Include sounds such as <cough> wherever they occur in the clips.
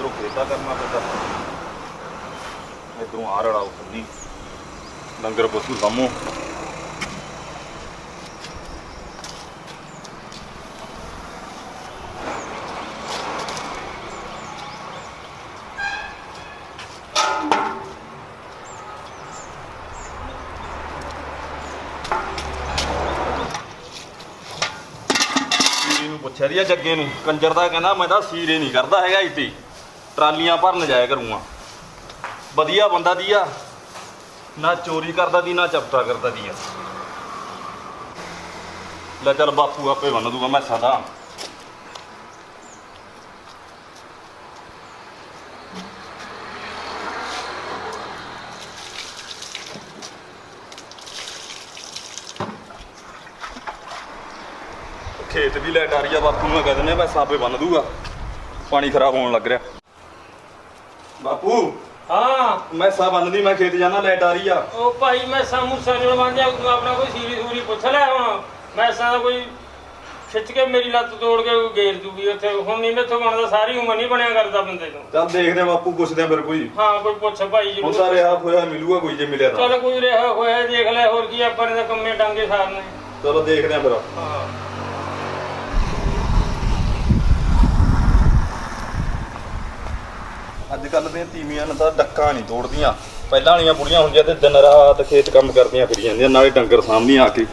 ਇਧਰੋਂ ਖੇਤਾ ਕਰਨਾ ਪੈਂਦਾ। ਇਧਰੋਂ ਆ ਰੜਾ ਉਸਨੀ ਲੰਗਰ ਪਸ਼ੂ ਸਾਮੋ ਪੁੱਛਿਆ ਦੀ ਜੱਗੇ ਨੂੰ। ਕੰਜਰ ਦਾ ਕਹਿੰਦਾ, ਮੈਂ ਤਾਂ ਸੀਰੇ ਨਹੀਂ ਕਰਦਾ ਹੈਗਾ ਇੱਥੇ। ਟਰਾਲੀਆਂ ਭਰਨ ਜਾਇਆ ਕਰੂੰਗਾ। ਵਧੀਆ ਬੰਦਾ ਦੀ ਆ ਨਾ ਚੋਰੀ ਕਰਦਾ ਦੀ, ਨਾ ਚਪਟਾ ਕਰਦਾ ਦੀ ਆ ਲੈ ਚੱਲ ਬਾਪੂ ਆਪੇ ਬੰਨ ਦੂਗਾ ਮੈਂ ਸਾਦਾ। ਖੇਤ ਵੀ ਲੈਟ ਆ ਰਹੀ ਆ ਬਾਪੂ ਨੂੰ ਕਹਿ ਦਿੰਦੇ ਮੈਂ ਸਾਪੇ ਬੰਨ ਦੂਗਾ। ਪਾਣੀ ਖਰਾਬ ਹੋਣ ਲੱਗ ਰਿਹਾ। ਬਾਪੂ। ਹਾਂ। ਮੈਂ ਸਾ ਬੰਨਦੀ ਮੈਂ ਖੇਤ ਜਾਣਾ ਲੈਟ ਆ ਰਹੀ ਆ। ਉਹ ਭਾਈ ਮੈਂ ਸਾਮੂ ਸਾਜਣ ਵਾਂਝਾ ਤੂੰ ਆਪਣਾ ਕੋਈ ਸੀਰੀ ਸੂਰੀ ਪੁੱਛ ਲੈ ਹੁਣ। ਮੈਂ ਸਾਂ ਕੋਈ ਖਿੱਚ ਕੇ ਮੇਰੀ ਲੱਤ ਤੋੜ ਕੇ ਗੇਰ ਦੂਗੀ ਉੱਥੇ। ਹੁਣ ਨਹੀਂ ਮੈਥੋਂ ਬਣਦਾ ਸਾਰੀ ਉਮਰ ਨਹੀਂ ਬਣਿਆ ਕਰਦਾ ਬੰਦੇ ਨੂੰ ਚੱਲ ਦੇਖਦੇ ਆ ਬਾਪੂ ਪੁੱਛਦੇ ਆ ਫਿਰ ਕੋਈ। ਹਾਂ ਕੋਈ ਪੁੱਛ ਭਾਈ ਹੁਣ ਤਾਂ ਰਿਹਾ ਹੋਇਆ ਮਿਲੂਗਾ ਕੋਈ ਜੇ ਮਿਲਿਆ ਤਾਂ। ਚਲ ਕੋਈ ਰਿਹਾ ਹੋਇਆ ਦੇਖ ਲੈ ਹੋਰ ਕੀ ਆਪਾਂ ਨੇ ਤਾਂ ਕੰਮੇ ਡਾਂਗੇ ਸਾਰਨੇ। ਚਲੋ ਦੇਖਦੇ ਆ ਫਿਰ। ਹਾਂ। ਕੱਲ ਦੀਆਂ ਤੀਵੀਆਂ ਨੇ ਤਾਂ ਡੱਕਾ ਨਹੀਂ ਤੋੜਦੀਆਂ। ਪਹਿਲਾਂ ਵਾਲੀਆਂ ਬੁੜੀਆਂ ਹੁੰਦੀਆਂ ਤੇ ਦਿਨ ਰਾਤ ਖੇਤ ਕੰਮ ਕਰਦੀਆਂ ਫਿਰ ਜਾਂਦੀਆਂ, ਨਾਲੇ ਡੰਗਰ ਸਾਂਭਦੀਆਂ ਆ ਕੇ।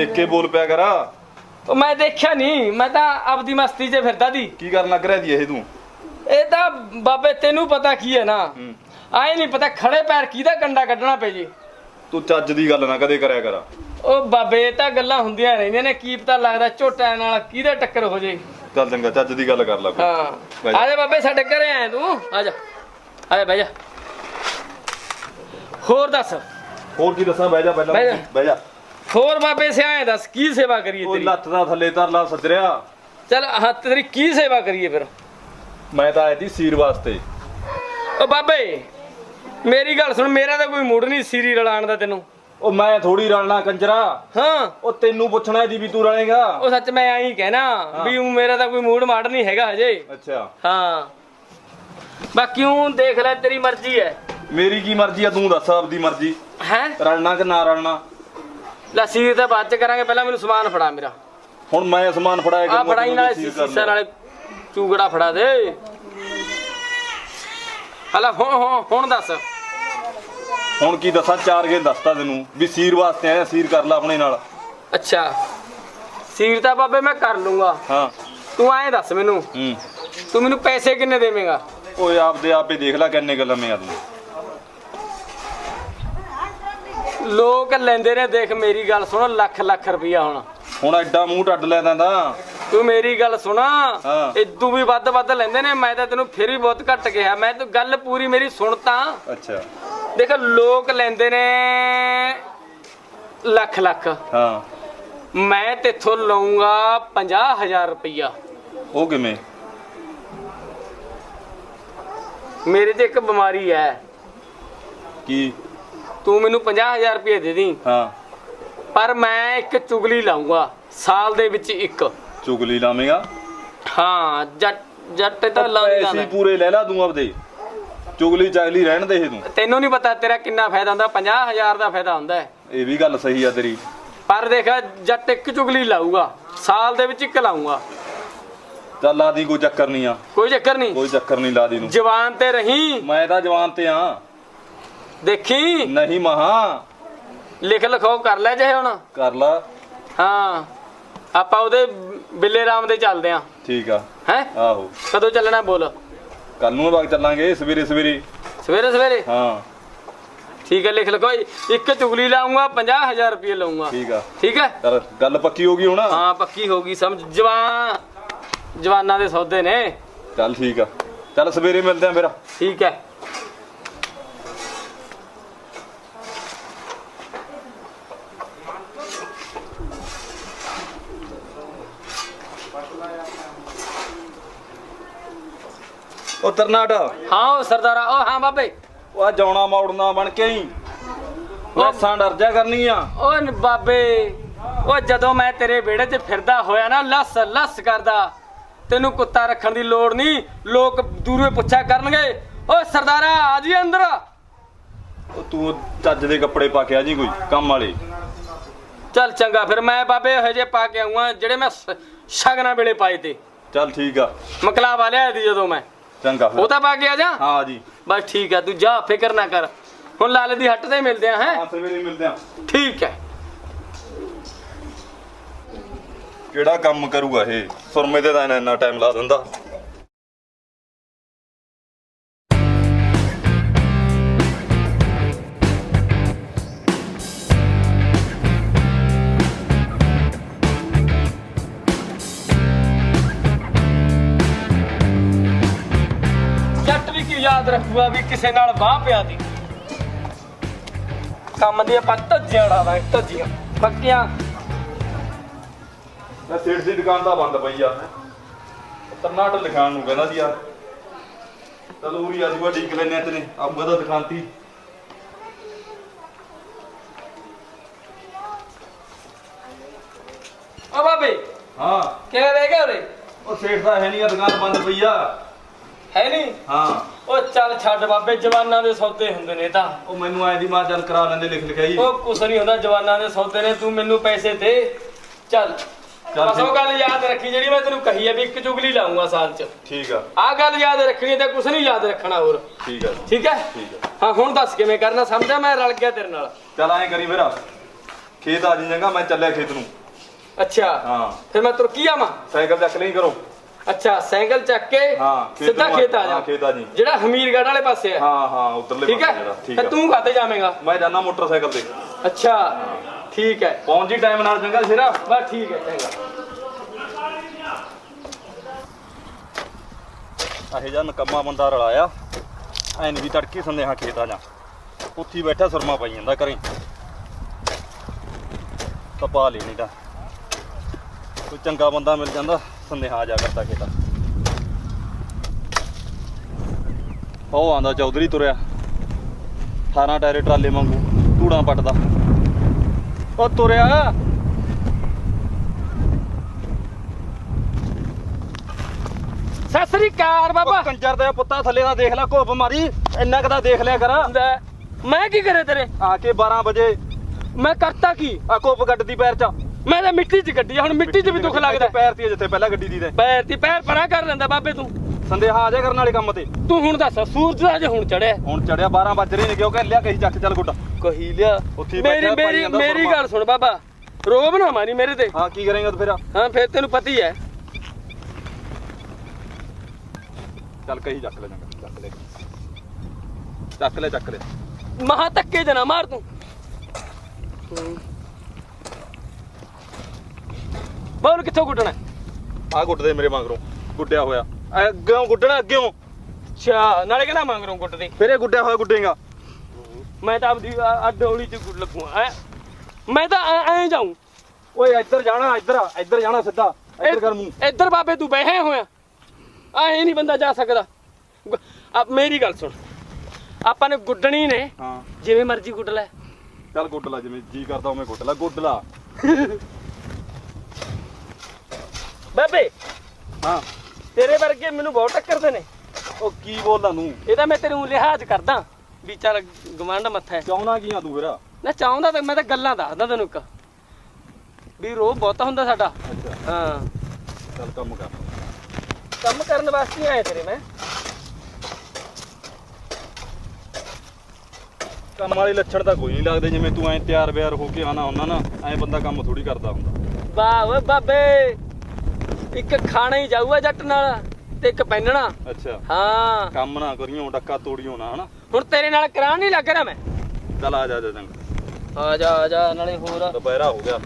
ਦੇਖ ਕੇ ਬੋਲ ਪਿਆ ਕਰ। ਉਹ ਮੈਂ ਦੇਖਿਆ ਨਹੀਂ ਮੈਂ ਤਾਂ ਆਪਦੀ ਮਸਤੀ 'ਚ ਫਿਰਦਾ ਦੀ ਕੀ ਕਰਨ ਲੱਗ ਰਿਹਾ ਜੀ ਇਹ ਤੂੰ? ਇਹ ਤਾਂ ਬਾਬੇ ਤੈਨੂੰ ਪਤਾ ਕੀ ਹੈ ਨਾ। ਹੂੰ। ਆਏ ਨਹੀਂ ਪਤਾ ਖੜੇ ਪੈਰ ਕਿਹਦਾ ਕੰਡਾ ਕੱਢਣਾ ਪੈ ਜੇ। ਤੂੰ ਚੱਜ ਦੀ ਗੱਲ ਨਾ ਕਦੇ ਕਰਿਆ ਕਰ। ਉਹ ਬਾਬੇ ਇਹ ਤਾਂ ਗੱਲਾਂ ਹੁੰਦੀਆਂ ਰਹਿੰਦੀਆਂ ਨੇ ਕੀ ਪਤਾ ਲੱਗਦਾ ਝੋਟਿਆਂ ਨਾਲ ਕਿਹਦਾ ਟੱਕਰ ਹੋ ਜੇ। ਚੱਲ ਚੰਗਾ ਚੱਜ ਦੀ ਗੱਲ ਕਰ ਲੈ ਕੋਈ। ਹਾਂ। ਆ ਜਾ ਬਾਬੇ ਸਾਡੇ ਘਰੇ ਆਇਆ ਤੂੰ। ਆ ਜਾ। ਆ ਜਾ ਬਹਿ ਜਾ। ਹੋਰ ਦੱਸ। ਹੋਰ ਕੀ ਦੱਸਾਂ? ਬਹਿ ਜਾ ਪਹਿਲਾਂ। ਬਹਿ ਜਾ। ਬਹਿ ਜਾ। ਹੋਰ ਬਾਬੇ ਸਿਆਏ ਦੱਸ ਕੀ ਸੇਵਾ ਕਰੀਏ ਉਹ ਤੇਰੀ? ਲੱਤ ਦਾ ਥੱਲੇ ਧਰ ਲਾ ਸੱਜਰਿਆ। ਚੱਲ ਹਾਂ ਤੇਰੀ ਕੀ ਸੇਵਾ ਕਰੀਏ ਫਿਰ? ਮੈਂ ਤਾਂ ਆਇਆ ਸੀ ਸੀਰ ਵਾਸਤੇ। ਉਹ ਬਾਬੇ ਮੇਰੀ ਗੱਲ ਸੁਣ ਮੇਰਾ ਤਾਂ ਕੋਈ ਮੂਡ ਨਹੀਂ ਸੀਰੀ ਰਲਾਣ ਦਾ ਤੈਨੂੰ। ਉਹ ਮੈਂ ਥੋੜੀ ਰਲਣਾ ਕੰਜਰਾ। ਹਾਂ। ਉਹ ਤੈਨੂੰ ਪੁੱਛਣਾ ਦੀ ਵੀ ਤੂੰ ਰਲੇਗਾ। ਉਹ ਸੱਚ ਮੈਂ ਆਈ ਕਹਿਣਾ ਵੀ ਊਂ ਮੇਰਾ ਤਾਂ ਕੋਈ ਮੂਡ ਮਾੜ ਨਹੀਂ ਹੈਗਾ ਹਜੇ। ਅੱਛਾ। ਹਾਂ। ਬਾਕੀ ਉਹ ਦੇਖ ਲੈ ਤੇਰੀ ਮਰਜ਼ੀ ਹੈ। ਮੇਰੀ ਕੀ ਮਰਜ਼ੀ ਆ ਤੂੰ ਦੱਸ ਆਪਦੀ ਮਰਜ਼ੀ। ਹੈ? ਰਲਣਾ ਕਿ ਨਾ ਰਲਣਾ? ਲੱਸੀ ਤਾਂ ਬਾਅਦ ਚ ਕਰਾਂਗੇ ਪਹਿਲਾਂ ਮੈਨੂੰ ਸਮਾਨ ਫੜਾ ਮੇਰਾ। ਹੁਣ ਮੈਂ ਸਮਾਨ ਫੜਾਇਆ ਆ ਫੜਾਈ ਨਾਲ ਸੀਰ ਸੀਸਾ ਲੈ। ਨਾਲੇ ਚੂਗੜਾ ਫੜਾ ਦੇ। ਹਲਾ ਹੁਣ ਹੁਣ ਹੁਣ ਦੱਸ। ਹੁਣ ਕੀ ਦੱਸਾਂ ਚਾਰ ਗੇ ਦੱਸਤਾ ਤੈਨੂੰ ਵੀ ਸੀਰ ਵਾਸਤੇ ਆਇਆ ਸੀਰ ਕਰ ਲੈ ਆਪਣੇ ਨਾਲ। ਅੱਛਾ। ਸੀਰ ਤਾਂ ਬਾਬੇ ਮੈਂ ਕਰ ਲੂੰਗਾ। ਹਾਂ। ਤੂੰ ਐਂ ਦੱਸ ਮੈਨੂੰ। ਹੂੰ। ਤੂੰ ਮੈਨੂੰ ਪੈਸੇ ਕਿੰਨੇ ਦੇਵੇਂਗਾ? ਓਏ ਆਪਦੇ ਆਪੇ ਦੇਖ ਲੈ ਕਿੰਨੇ ਗੱਲਾਂ ਮੈਂ ਆ ਤੂੰ ਲੋਕ ਲੈਂਦੇ ਨੇ ਦੇਖ ਮੇਰੀ ਗੱਲ ਸੁਣ ਲੱਖ ਲੱਖ ਰੁਪਈਆ ਹੁਣ। ਹੁਣ ਐਡਾ ਮੂੰਹ ਟੱਡ ਲੈ ਦਿੰਦਾ। ਤੂੰ ਮੇਰੀ ਗੱਲ ਸੁਣਾ। ਹਾਂ। ਇਦੋਂ ਵੀ ਵੱਧ ਵੱਧ ਲੈਂਦੇ ਨੇ ਮੈਂ ਤਾਂ ਤੈਨੂੰ ਫਿਰ ਵੀ ਬਹੁਤ ਘੱਟ ਕਿਹਾ। ਮੈਂ ਤੂੰ ਗੱਲ ਪੂਰੀ ਮੇਰੀ ਸੁਣ ਤਾਂ। ਅੱਛਾ। ਦੇਖ ਲੋਕ ਲੈਂਦੇ ਨੇ ਲੱਖ ਲੱਖ। ਹਾਂ। ਮੈਂ ਤੇਥੋਂ ਲਊਂਗਾ 50000 ਰੁਪਈਆ। ਉਹ ਕਿਵੇਂ? ਮੇਰੇ ਤੇ ਇੱਕ ਬਿਮਾਰੀ ਹੈ। ਕੀ? ਤੂੰ ਮੈਨੂੰ 50000 ਰੁਪਏ ਦੇ ਦੀ ਹਾਂ। ਪਰ ਮੈਂ ਇੱਕ ਚੁਗਲੀ ਲਾਊਂਗਾ ਸਾਲ ਦੇ ਵਿੱਚ ਇੱਕ। ਚੁਗਲੀ ਲਾਵੇਂਗਾ? ਹਾਂ ਜੱਟ ਜੱਟ ਤਾਂ ਲਾਉਂਦੀ ਪੈਸੇ ਲਾਉਂਦਾ ਪੂਰੇ ਲੈ ਲਾ ਤੂੰ ਆਪਦੇ। ਚੁਗਲੀ ਚਾਗਲੀ ਰਹਿਣ ਦੇ ਇਹ ਤੂੰ। ਤੈਨੂੰ ਨਹੀਂ ਪਤਾ ਤੇਰਾ ਕਿੰਨਾ ਫਾਇਦਾ ਹੁੰਦਾ 50000 ਦਾ ਫਾਇਦਾ ਹੁੰਦਾ ਹੈ। ਇਹ ਵੀ ਗੱਲ ਸਹੀ ਆ ਤੇਰੀ। ਪਰ ਦੇਖ ਜੱਟ ਇੱਕ ਚੁਗਲੀ ਲਾਊਗਾ ਸਾਲ ਦੇ ਵਿੱਚ ਇੱਕ ਲਾਊਂਗਾ। ਚੱਲ ਲਾ ਦੀ ਕੋਈ ਚੱਕਰ ਨਹੀਂ ਆ। ਕੋਈ ਚੱਕਰ ਨਹੀਂ ਕੋਈ ਚੱਕਰ ਨਹੀਂ ਲਾ ਦੀ ਨੂੰ ਜਵਾਨ ਤੇ ਰਹੀਂ। ਮੈਂ ਤਾਂ ਜਵਾਨ ਤੇ ਆ। ਦੇਖੀ? ਨਹੀਂ ਮਹਾ। ਲਿਖ ਲਿਖਾਓ ਕਰ ਲੈ ਜੇ ਹੁਣ। ਕਰ ਲਾ। ਹਾਂ। ਆਪਾਂ ਉਹਦੇ ਬਿੱਲੇ ਰਾਮ ਦੇ ਚੱਲਦੇ ਆਂ। ਠੀਕ ਆ। ਹੈ? ਆਹੋ। ਕਦੋਂ ਚੱਲਣਾ ਬੋਲ? ਕੱਲ ਨੂੰ ਬਾਗ ਚੱਲਾਂਗੇ ਸਵੇਰੇ ਸਵੇਰੇ। ਸਵੇਰੇ ਸਵੇਰੇ? ਹਾਂ। ਠੀਕ ਹੈ ਲਿਖ ਲਿਖੋ ਇੱਕ ਚੁਗਲੀ ਲਾਉਂਗਾ 50000 ਰੁਪਏ ਲਊਂਗਾ। ਠੀਕ ਆ। ਠੀਕ ਹੈ ਚੱਲ ਗੱਲ ਪੱਕੀ ਹੋ ਗਈ ਹੁਣ? ਹਾਂ ਪੱਕੀ ਹੋ ਗਈ। ਸਮਝ ਜਵਾਨ ਜਵਾਨਾਂ ਦੇ ਸੌਦੇ ਨੇ। ਚੱਲ ਠੀਕ ਆ। ਚੱਲ ਸਵੇਰੇ ਮਿਲਦੇ ਆ ਫਿਰ। ਠੀਕ ਹੈ ਉਹ ਤਰਨਾਟ। ਹਾਂ ਉਹ ਸਰਦਾਰਾ ਉਹ ਹਾਂ ਬਾਬੇ। ਉਹ ਆ ਜਾਉਣਾ ਮੌੜਨਾ ਬਣ ਕੇ ਹੀ ਮੈਸਾਂ ਡਰ ਜਾ ਕਰਨੀਆਂ। ਓਏ ਨ ਬਾਬੇ ਉਹ ਜਦੋਂ ਮੈਂ ਤੇਰੇ ਵਿਹੜੇ 'ਚ ਫਿਰਦਾ ਹੋਇਆ ਨਾ ਲੱਸ ਲੱਸ ਕਰਦਾ। ਤੈਨੂੰ ਕੁੱਤਾ ਰੱਖਣ ਦੀ ਲੋੜ ਨਹੀਂ ਲੋਕ ਦੂਰੋਂ ਪੁੱਛਿਆ ਕਰਨਗੇ। ਓਏ ਸਰਦਾਰਾ ਆ ਜੀ ਅੰਦਰ। ਉਹ ਤੂੰ ਚੱਜ ਦੇ ਕੱਪੜੇ ਪਾ ਕੇ ਆ ਜੀ ਕੋਈ ਕੰਮ ਵਾਲੇ। ਚੱਲ ਚੰਗਾ ਫਿਰ ਮੈਂ ਬਾਬੇ ਇਹੋ ਜਿਹੇ ਪਾ ਕੇ ਆਉਂਗਾ ਜਿਹੜੇ ਮੈਂ ਸ- ਸ਼ਗਨਾਂ ਵੇਲੇ ਪਾਏ ਤੇ। ਚੱਲ ਠੀਕ ਆ। ਮਕਲਾਵਾ ਲਿਆ ਦੀ ਜਦੋਂ ਮੈਂ। ਚੰਗਾ ਫਿਰ। ਉਹ ਤਾਂ ਪਾ ਕੇ ਆ ਜਾ। ਹਾਂ ਜੀ। ਬਸ ਠੀਕ ਹੈ ਤੂੰ ਜਾ ਫਿਕਰ ਨਾ ਕਰ। ਹੁਣ ਲਾਲੇ ਦੀ ਹੱਟ ਤੇ ਮਿਲਦੇ ਆ ਹੈ? ਹਾਂ ਸਵੇਰੇ ਮਿਲਦੇ ਆ। ਠੀਕ ਹੈ। ਕਿਹੜਾ ਕੰਮ ਕਰੂਗਾ ਇਹ? ਸੁਰਮੇ ਤੇ ਤਾਂ ਇੰਨਾ- ਇੰਨਾ ਟਾਈਮ ਲਾ ਦਿੰਦਾ। ਯਾਦ ਰੱਖੂਗਾ ਵੀ ਕਿਸੇ ਨਾਲ ਬਾਹ ਪਿਆ ਦੀ ਕੰਮ ਦੀ ਆਪਾਂ ਧੱਜੀਆਂ ਉਡਾਵਾਂਗੇ ਧੱਜੀਆਂ। ਪੱਕੀਆਂ ਮੈਂ ਸੇਠ ਦੀ ਦੁਕਾਨ ਤਾਂ ਬੰਦ ਪਈ ਆ। ਤਰਨਾਟ ਲਿਖਾਣ ਨੂੰ ਕਹਿੰਦਾ ਸੀ ਯਾਰ। ਚਲ ਉਰੀ ਵਾ ਡੀਕ ਲੈਨੇ ਤੇਨੇ ਆਊਗਾ ਤਾਂ ਦੁਕਾਨ ਤੀ ਓ ਬਾਬੇ ਹਾਂ। ਕਿਵੇਂ ਬਹਿ ਗਿਆ ਉਰੇ? ਉਹ ਸੇਠ ਦਾ ਹੈ ਨਹੀਂ ਆ ਦੁਕਾਨ ਬੰਦ ਪਈ ਆ। ਹੈ ਨਹੀਂ? ਹਾਂ। ਓ ਚੱਲ ਛੱਡ ਬਾਬੇ ਜਵਾਨਾਂ ਦੇ ਸੌਦੇ ਹੁੰਦੇ ਨੇ ਤਾਂ। ਉਹ ਮੈਨੂੰ ਐ ਦੀ ਮਾਂ ਚੱਲ ਕਰਾ ਲੈਂਦੇ ਲਿਖ ਲਿਖਾਈ ਉਹ ਕੁਛ ਨਹੀਂ ਹੁੰਦਾ ਜਵਾਨਾਂ ਦੇ ਸੌਦੇ ਨੇ ਤੂੰ ਮੈਨੂੰ ਪੈਸੇ ਦੇ। ਚੱਲ। ਬਸ ਉਹ। ਗੱਲ ਯਾਦ ਰੱਖੀ ਜਿਹੜੀ ਮੈਂ ਤੈਨੂੰ ਕਹੀ ਹੈ ਵੀ ਇੱਕ ਚੁਗਲੀ ਲਾਉਂਗਾ ਸਾਲ ਚ। ਠੀਕ ਆ। ਆਹ ਗੱਲ ਯਾਦ ਰੱਖਣੀ ਤੇ ਕੁਛ ਨਹੀਂ ਯਾਦ ਰੱਖਣਾ ਹੋਰ। ਠੀਕ ਆ। ਠੀਕ ਹੈ ਠੀਕ ਆ। ਹਾਂ ਹੁਣ ਦੱਸ ਕਿਵੇਂ ਕਰਨਾ ਸਮਝਿਆ ਮੈਂ ਰਲ ਗਿਆ ਤੇਰੇ ਨਾਲ? ਚੱਲ ਐਂ ਕਰੀ ਫਿਰ। ਖੇਤ ਆ ਜੀ ਚੰਗਾ ਮੈਂ ਚੱਲਿਆ ਖੇਤ ਨੂੰ। ਅੱਛਾ। ਹਾਂ। ਫਿਰ ਮੈਂ ਤੁਰਕੀ ਆਵਾਂ? ਸਾਈਕਲ ਚੱਕ ਲਈ ਕਰੋ। ਅੱਛਾ ਸਾਈਕਲ ਚੱਕ ਕੇ ਹਾਂ, ਸਿੱਧਾ ਆ- ਖੇਤ ਆ ਜਾ। ਖੇਤ ਆ ਜੀ। ਜਿਹੜਾ ਹਮੀਰਗੜ੍ਹ ਵਾਲੇ ਪਾਸੇ ਹੈ ਹਾਂ ਹਾਂ ਉਧਰਲੇ ਠੀਕ ਹੈ? ਠੀਕ ਆ। ਤੂੰ ਖਾਤੇ ਜਾਵੇਂਗਾ? ਮੈਂ ਜਾਣਾ ਮੋਟਰਸਾਈਕਲ ਤੇ। ਅੱਛਾ ਠੀਕ ਹੈ। ਪਹੁੰਚ ਜੀ ਟਾਈਮ ਨਾਲ ਚੰਗਾ ਸ਼ੇਰਾ। ਬਸ ਠੀਕ ਹੈ ਚੰਗਾ। ਇਹ ਜਾਂ ਨਕੰਮਾ ਬੰਦਾ ਰਲਾਇਆ ਐਨ ਵੀ ਤੜਕੀ ਸੰਦੇਹਾ ਖੇਤ ਆ ਜਾ। ਉੱਥੇ ਹੀ ਬੈਠਾ ਸੁਰਮਾ ਪਾਈ ਜਾਂਦਾ ਕਰੇ ਤਾਂ ਪਾ ਲਈ ਨਹੀਂ ਤਾਂ। ਕੋਈ ਚੰਗਾ ਬੰਦਾ ਮਿਲ ਜਾਂਦਾ ਸੰਦੇਹਾ ਆ ਜਾ ਕਰਦਾ ਖੇਤ। ਉਹ ਆਂਦਾ ਚੌਧਰੀ ਤੁਰਿਆ। 18 ਟਾਇਰੇ ਟਰਾਲੇ ਵਾਂਗੂ ਧੂੜਾਂ ਪੱਟਦਾ। ਉਹ ਤੁਰਿਆ। ਸਤਿ ਸ੍ਰੀ ਅਕਾਲ ਬਾਬਾ। ਉਹ ਕੰਜਰ ਦੇ ਪੁੱਤਾ ਥੱਲੇ ਦਾ ਦੇਖ ਲੈ ਘੁੱਪ ਮਾਰੀ ਇੰਨਾ ਕਦਾ ਦੇਖ ਲਿਆ ਕਰ। ਲੈ, ਮੈਂ ਕੀ ਕਰੇ ਤੇਰੇ? ਆ ਕੇ 12 ਵਜੇ ਮੈਂ ਕਰਤਾ ਕੀ? ਆ ਘੁੱਪ ਗੱਡਦੀ ਪੈਰ ਚ। ਮੈਂ ਤਾਂ ਮਿੱਟੀ 'ਚ ਗੱਡੀ ਆ, ਹੁਣ ਮਿੱਟੀ 'ਚ ਵੀ ਦੁੱਖ ਲੱਗਦਾ। ਪੈਰ ਤੇ ਜਿੱਥੇ ਪਹਿਲਾਂ ਗੱਡੀ ਦੀ ਤੇ। ਪੈਰ ਦੀ ਪੈਰ ਪਰਾਂ ਕਰ ਲੈਂਦਾ ਬਾਬੇ ਤੂੰ। ਸੰਦੇਹਾ ਆ ਜਾ ਕਰਨ ਵਾਲੇ ਕੰਮ ਤੇ। ਤੂੰ ਹੁਣ ਦੱਸ ਸੂਰਜ ਦਾ ਜੇ ਹੁਣ ਚੜਿਆ ਹੁਣ ਚੜਿਆ 12 ਵੱਜ ਰਹੇ ਨੇ ਕਿਉਂ ਕਰ ਲਿਆ ਕਹੀ ਚੱਕ ਚੱਲ ਗੁੱਡਾ। ਕਹੀ ਲਿਆ। ਮੇਰੀ ਮੇਰੀ ਮੇਰੀ। ਗੱਲ ਸੁਣ ਬਾਬਾ ਰੋਬ ਨਾ ਮਾਰੀ ਮੇਰੇ ਤੇ। ਹਾਂ ਕੀ ਕਰੇਂਗਾ ਤੂੰ ਫਿਰ? ਹਾਂ ਫਿਰ ਤੈਨੂੰ ਪਤਾ ਹੀ। ਹੈ ਚੱਲ ਕਹੀ ਚੱਕ ਲੈ ਚੰਗਾ ਚੱਕ ਲੈ। ਚੱਕ ਲੈ ਚੱਕ ਲੈ। ਮਹਾ ਧੱਕੇ ਜਨਾ ਮਾਰ ਤੂੰ। ਬੋਲ ਕਿੱਥੋਂ ਗੁੱਟਣਾ ਆ ਗੁੱਟ ਦੇ ਮੇਰੇ ਮਗਰੋਂ ਗੁੱਡਿਆ ਹੋਇਆ। ਐ ਅੱਗਿਓਂ ਗੁੱਡਣਾ ਅੱਗਿਓਂ। ਅੱਛਾ ਨਾਲੇ ਕਹਿੰਦਾ ਮੰਗ ਰਹਾ ਗੁੱਟ ਦੇ ਫਿਰ ਇਹ ਗੁੱਡਿਆ ਹੋਇਆ ਗੁੱਡੇਗਾ ਮੈਂ ਤਾਂ ਆਪਦੀ ਆ- ਆ ਡੋਲੀ ਚ ਗੁੱਟ ਲੱਗੂਆ ਐ ਮੈਂ ਤਾਂ ਐ- ਜਾਊਂ। ਓਏ ਇੱਧਰ ਜਾਣਾ ਇੱਧਰ ਇੱਧਰ ਜਾਣਾ ਸਿੱਧਾ। ਇੱਧਰ ਕਰ ਮੂੰਹ। ਇੱਧਰ ਬਾਬੇ ਤੂੰ ਬਹਿ ਹੋਇਆ। ਐ ਨਹੀਂ ਬੰਦਾ ਜਾ ਸਕਦਾ। ਆ ਮੇਰੀ ਗੱਲ ਸੁਣ। ਆਪਾਂ ਨੇ ਗੁੱਡਣੀ ਨੇ। ਹਾਂ। ਜਿਵੇਂ ਮਰਜ਼ੀ ਗੁੱਡ ਲੈ। ਚੱਲ ਗੁੱਡ ਲਾ ਜਿਵੇਂ ਜੀ ਕਰਦਾ ਉਵੇਂ ਗੁੱਡ ਲਾ। ਗੁੱਡ ਲਾ। <laughs> ਬਾਬੇ। ਹਾਂ। ਤੇਰੇ ਵਰਗੇ ਮੈਨੂੰ ਬਹੁਤ ਟੱਕਰਦੇ ਨੇ। ਉਹ ਕੀ ਬੋਲਦਾ ਤੂੰ? ਇਹ ਤਾਂ ਮੈਂ ਤੇਰੇ ਨੂੰ ਲਿਹਾਜ਼ ਕਰਦਾ। ਵੀ ਚੱਲ ਗਵਾਂਢ ਮੱਥਾ ਹੈ। ਚਾਹੁੰਦਾ ਕੀ ਆ ਤੂੰ ਫਿਰ? ਨਾ ਚਾਹੁੰਦਾ ਤਾਂ ਮੈਂ ਤਾਂ ਗੱਲਾਂ ਦੱਸਦਾ ਤੈਨੂੰ ਇੱਕ। ਵੀ ਰੋਹ ਬਹੁਤਾ ਹੁੰਦਾ ਸਾਡਾ। ਅੱਛਾ। ਹਾਂ। ਚੱਲ ਕੰਮ ਕਰ। ਕੰਮ ਕਰਨ ਵਾਸਤੇ ਹੀ ਆਇਆ ਤੇਰੇ ਮੈਂ। ਕੰਮ ਵਾਲੇ ਲੱਛਣ ਤਾਂ ਕੋਈ ਨਹੀਂ ਲੱਗਦੇ ਜਿਵੇਂ ਤੂੰ ਐ ਤਿਆਰ ਬਿਆਰ ਹੋ ਕੇ ਆਣਾ ਹੁੰਦਾ ਨਾ ਐ ਬੰਦਾ ਕੰਮ ਥੋੜੀ ਕਰਦਾ ਹੁੰਦਾ। ਵਾਹ ਓਏ ਬਾਬੇ। ਇੱਕ ਖਾਣਾ ਹੀ ਜਾਊਗਾ ਜੱਟ ਨਾਲ ਤੇ ਇੱਕ ਪਹਿਨਣਾ। ਅੱਛਾ। ਹਾਂ। ਕੰਮ ਨਾ ਕਰੀਓ ਡੱਕਾ ਤੋੜੀਓ ਨਾ ਹਨਾ? ਹੁਣ ਤੇਰੇ ਨਾਲ ਕਰਾਂ ਨਹੀਂ ਲੱਗ ਰਿਹਾ ਮੈਂ। ਚੱਲ ਆ ਜਾ ਜਾ ਚੰਗਾ। ਆ ਜਾ ਆ ਜਾ ਨਾਲੇ ਹੋਰ। ਦੁਪਹਿਰਾ ਹੋ ਗਿਆ।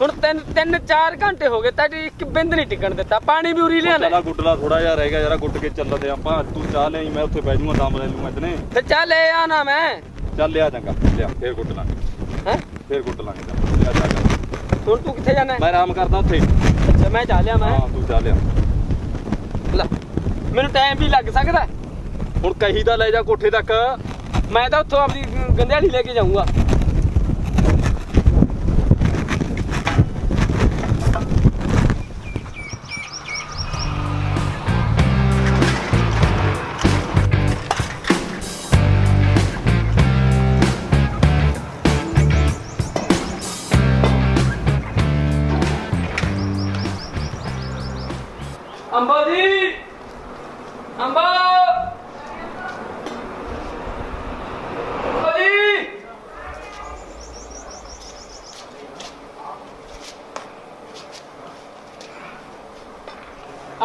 ਹੁਣ ਤਿੰਨ ਤਿੰਨ ਚਾਰ ਘੰਟੇ ਹੋ ਗਏ ਤੁਹਾਡੀ ਇੱਕ ਬਿੰਦ ਨਹੀਂ ਟਿਕਣ ਦਿੱਤਾ। ਪਾਣੀ ਵੀ ਉਰੀ ਲਿਆ ਚੱਲਾ ਗੁੱਡਲਾ ਥੋੜਾ ਜਿਹਾ ਰਹਿ ਗਿਆ ਜਰਾ ਗੁੱਟ ਕੇ ਚੱਲਦੇ ਆਪਾਂ। ਤੂੰ ਚਾਹ ਲਈ ਮੈਂ ਉੱਥੇ ਬਹਿ ਜਾਊਂਗਾ ਦਮ ਲੈ ਲੂੰ ਇਤਨੇ ਤੇ ਚੱਲ ਇਹ ਆ ਨਾ ਮੈਂ। ਚੱਲ ਲਿਆ ਚੰਗਾ ਲਿਆ ਫੇਰ ਗੁੱਟ ਲਾਂਗੇ ਹੈ? ਫੇਰ ਗੁੱਟ ਲਾਂਗੇ ਲਿਆ ਜਾ। ਹੁਣ ਤੂੰ ਕਿੱਥੇ ਜਾਣਾ ਮੈਂ ਆਰਾਮ ਕਰਦਾ ਉੱਥੇ। ਅੱਛਾ ਮੈਂ ਜਾ ਲਿਆ ਮੈਂ। ਹਾਂ ਤੂੰ ਜਾ ਲਿਆ। ਲੈ ਮੈਨੂੰ ਟਾਈਮ ਵੀ ਲੱਗ ਸਕਦਾ। ਹੁਣ ਕਹੀ ਤਾਂ ਲੈ ਜਾ ਕੋਠੇ ਤੱਕ। ਮੈਂ ਤਾਂ ਉੱਥੋਂ ਆਪਣੀ ਗੰਧਿਆੜੀ ਲੈ ਕੇ ਜਾਊਂਗਾ।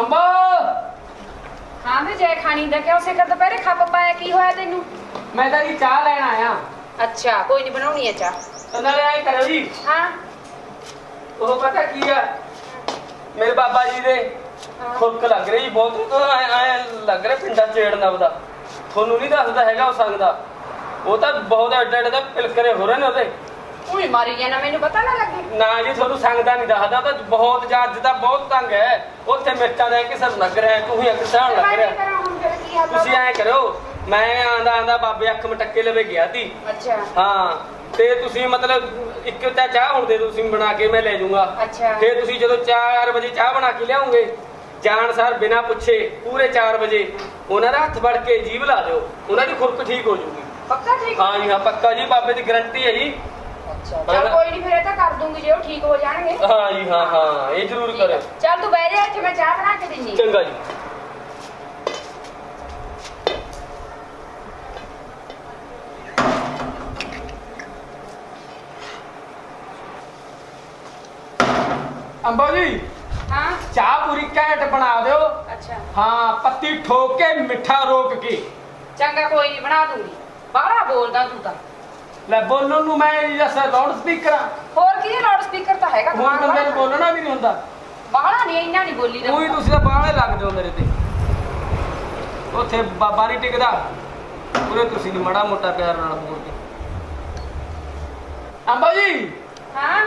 ਅੰਬਾ! ਹਾਂ ਵੇ ਜੈ ਖਾਣੀ ਦਾ ਕਿਉਂ ਸਿਕਰ ਦੁਪਹਿਰੇ ਖੱਪ ਪਾਇਆ ਕੀ ਹੋਇਆ ਤੈਨੂੰ? ਮੈਂ ਤਾਂ ਜੀ ਚਾਹ ਲੈਣ ਆਇਆ। ਅੱਛਾ ਕੋਈ ਨਹੀਂ ਬਣਾਉਣੀ ਹੈ ਚਾਹ। ਤਾਂ ਨਾਲੇ ਆਏ ਕਰੋ ਜੀ। ਹਾਂ। ਉਹ ਪਤਾ ਕੀ ਆ? ਮੇਰੇ ਬਾਬਾ ਜੀ ਦੇ ਹਾਂ। ਖੁਰਕ ਲੱਗ ਰਹੀ ਬਹੁਤ ਤੋਂ ਐ ਐ ਲੱਗ ਰਿਹਾ ਪਿੰਡਾਂ ਛੇੜਨਾ ਉਹਦਾ ਤੁਹਾਨੂੰ ਨਹੀਂ ਦੱਸਦਾ ਹੈਗਾ ਉਹ ਸੰਗ ਦਾ ਉਹ ਤਾਂ ਬਹੁਤ ਐਡੇ ਐਡੇ ਦਾ ਪਿਲਕਰੇ ਹੋ ਰਹੇ ਨੇ ਉਹਦੇ। ਉਹੀ ਮਾਰੀ ਜਾਣਾ ਮੈਨੂੰ ਪਤਾ ਨਾ ਲੱਗੇ। ਨਾ ਜੀ ਤੁਹਾਨੂੰ ਸੰਗ ਦਾ ਨਹੀਂ ਦੱਸਦਾ ਤਾਂ ਬਹੁਤ ਜਾਂ ਅੱਜ ਦਾ ਬਹੁਤ ਤੰਗ ਹੈ। ਉੱਥੇ ਮਿਰਚਾਂ ਦੇ ਕਿਸੇ ਨੂੰ ਲੱਗ ਰਿਹਾ ਤੂੰ ਹੀ ਅੱਗ ਸਹਿਣ ਲੱਗ ਮੈਂ ਕੀ ਰਿਹਾ। ਕਰਾਂ ਹੁਣ ਫਿਰ ਕੀ ਹਾਲ ਤੁਸੀਂ ਐ ਕਰੋ ਮੈਂ ਆਂਦਾ ਆਂਦਾ ਬਾਬੇ ਅੱਖ ਮਟੱਕੇ ਲਵੇ ਗਿਆ ਸੀ। ਅੱਛਾ। ਹਾਂ ਤੇ ਤੁਸੀਂ ਮਤਲਬ ਇੱਕ ਤਾਂ ਚਾਹ ਹੁਣ ਦੇ ਦਿਓ ਤੁਸੀਂ ਬਣਾ ਕੇ ਮੈਂ ਲੈ ਜਾਊਂਗਾ। ਅੱਛਾ। ਫਿਰ ਤੁਸੀਂ ਜਦੋਂ 4 ਵਜੇ ਚਾਹ ਬਣਾ ਕੇ ਲਿਆਉਂਗੇ ਜਾਣ ਸਾਰ ਬਿਨਾ ਪੁੱਛੇ ਪੂਰੇ 4 ਵਜੇ ਉਹਨਾਂ ਦਾ ਹੱਥ ਫੜ ਕੇ ਜੀਭ ਲਾ ਦਿਓ ਉਹਨਾਂ ਦੀ ਖੁਰਕ ਠੀਕ ਹੋ ਜੂਗੀ। ਪੱਕਾ ਠੀਕ ਹਾਂ ਜੀ ਹਾਂ ਪੱਕਾ ਜੀ ਬਾਬੇ ਦੀ ਗਰੰਟੀ ਹੈ ਜੀ। ਅੱਛਾ ਚਲ ਕੋਈ ਨਹੀਂ ਫਿਰ ਇਹ ਤਾਂ ਕਰ ਦੂੰਗੀ ਜੇ ਉਹ ਠੀਕ ਹੋ ਜਾਣਗੇ। ਹਾਂ ਜੀ ਹਾਂ ਹਾਂ ਇਹ ਜ਼ਰੂਰ ਕਰਿਓ। ਚੱਲ ਤੂੰ ਬਹਿ ਜਾ ਇੱਥੇ ਮੈਂ ਚਾਹ ਬਣਾ ਕੇ ਦਿੰਨੀ ਚੰਗਾ ਜੀ। ਅੰਬਾ ਜੀ ਹਾਂ? ਚਾਹ ਪੂਰੀ ਘੈਂਟ ਬਣਾ ਦਿਓ। ਅੱਛਾ। ਹਾਂ ਪੱਤੀ ਠੋਕ ਕੇ ਮਿੱਠਾ ਰੋਕ ਕੇ। ਚੰਗਾ ਕੋਈ ਨਹੀਂ ਬਣਾ ਦੂੰਗੀ। ਬਾਹਲਾ ਬੋਲਦਾ ਤੂੰ ਤਾਂ। ਲੈ ਬੋਲਣ ਨੂੰ ਮੈਂ ਜੈਸਾ ਲਾਊਡ ਸਪੀਕਰ ਆ। ਹੋਰ ਕੀ ਲਾਊਡ ਸਪੀਕਰ ਤਾਂ ਹੈਗਾ ਹੁਣ ਬੰਦੇ ਨੂੰ ਬੋਲਣਾ ਵੀ ਨਹੀਂ ਹੁੰਦਾ। ਬਾਹਲਾ ਨਹੀਂ ਇੰਨਾ ਨਹੀਂ ਬੋਲੀ ਦਾ। ਉਹੀ ਤੁਸੀਂ ਤਾਂ ਬਾਹਲੇ ਲੱਗਦੇ ਹੋ ਮੇਰੇ ਤੇ। ਉੱਥੇ ਬਾਬਾ ਨਹੀਂ ਟਿਕਦਾ। ਪੂਰੇ ਤੁਸੀਂ ਮੜਾ ਮੋਟਾ ਪਿਆਰ ਨਾਲ ਬੋਲਦੇ। ਅੰਬਾ ਜੀ ਹਾਂ।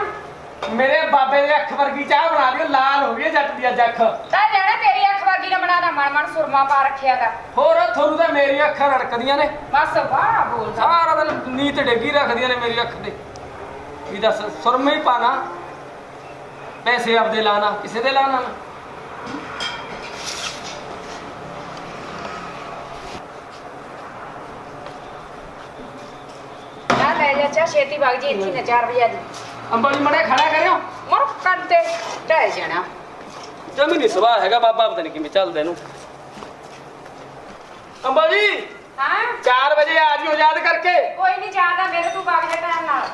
ਮੇਰੇ ਬਾਬੇ ਦੇ ਅੱਖ ਵਰਗੀ ਚਾਹ ਬਣਾ ਦਿਓ ਲਾਲ ਹੋ ਗਈ ਜੱਟ ਦੀ ਅੱਜ ਅੱਖ। ਤਾਂ ਲੈਣਾ ਤੇਰੀ ਅੱਖ ਵਰਗੀ ਨਾ ਬਣਾਦਾ ਮਨ ਮਨ ਸੁਰਮਾ ਪਾ ਰੱਖਿਆ ਦਾ ਹੋਰ ਤੁਹਾਨੂੰ ਤਾਂ ਮੇਰੀ ਅੱਖਾਂ ਰੜਕਦੀਆਂ ਨੇ। ਬਸ ਬਾਹਲਾ ਬੋਲਦਾ। ਸਾਰਾ ਦਿਨ ਨੀਤ ਡੱਗੀ ਰੱਖਦੀਆਂ ਨੇ ਮੇਰੀ ਅੱਖ ਤੇ। ਵੀ ਦੱਸ ਸੁਰਮੇ ਹੀ ਪਾਣਾ। ਪੈਸੇ ਆਪਦੇ ਲਾਣਾ ਕਿਸੇ ਦੇ ਲਾਣਾ ਨਾ। ਲੈ ਜਾ ਛੇਤੀ ਵਗ ਜੀ ਇੱਥੇ ਨਾ 4 ਵਜੇ ਦੀ ਅੰਬਾ ਜੀ ਮੜੇ ਖੜਾ ਕਰਿਓ। ਮਰ ਕਰ ਤੇ ਡਹਿ ਜਾਣਾ। ਜਮੀ ਨਹੀਂ ਸਵਾਹ ਹੈਗਾ ਬਾਬਾ ਪਤਾ ਨਹੀਂ ਕਿਵੇਂ ਚੱਲਦਾ ਇਹਨੂੰ। ਅੰਬਾ ਜੀ ਹਾਂ? 4 ਵਜੇ ਆ ਜਿਓ ਯਾਦ ਕਰਕੇ। ਕੋਈ ਨਹੀਂ ਜਾਂਦਾ ਮੇਰੇ ਤੂੰ ਵਗ ਜਾ ਟਾਈਮ ਨਾਲ।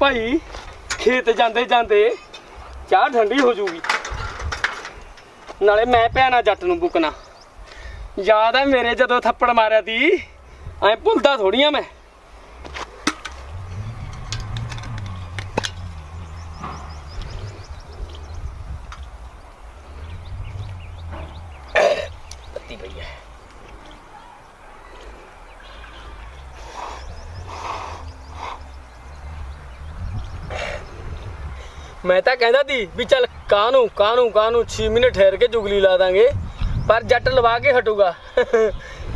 ਭਾਈ, ਖੇਤ ਜਾਂਦੇ ਜਾਂਦੇ ਚਾਹ ਠੰਡੀ ਹੋ ਜੂਗੀ। ਨਾਲੇ ਮੈਂ ਭੈਣਾ ਜੱਟ ਨੂੰ ਬੁਕਣਾ। ਯਾਦ ਹੈ ਮੇਰੇ ਜਦੋਂ ਥੱਪੜ ਮਾਰਿਆ ਤੀ, ਐ ਭੁੱਲਦਾ ਥੋੜੀਆਂ ਮੈਂ। ਮੈਂ ਤਾਂ ਕਹਿੰਦਾ ਸੀ ਵੀ ਚੱਲ ਕਾਹਨੂੰ ਕਾਹਨੂੰ ਕਾਹਨੂੰ 6 ਮਹੀਨੇ ਠਹਿਰ ਕੇ ਜੁਗਲੀ ਲਾ ਦਾਂਗੇ, ਪਰ ਜੱਟ ਲਵਾ ਕੇ ਹਟੂਗਾ।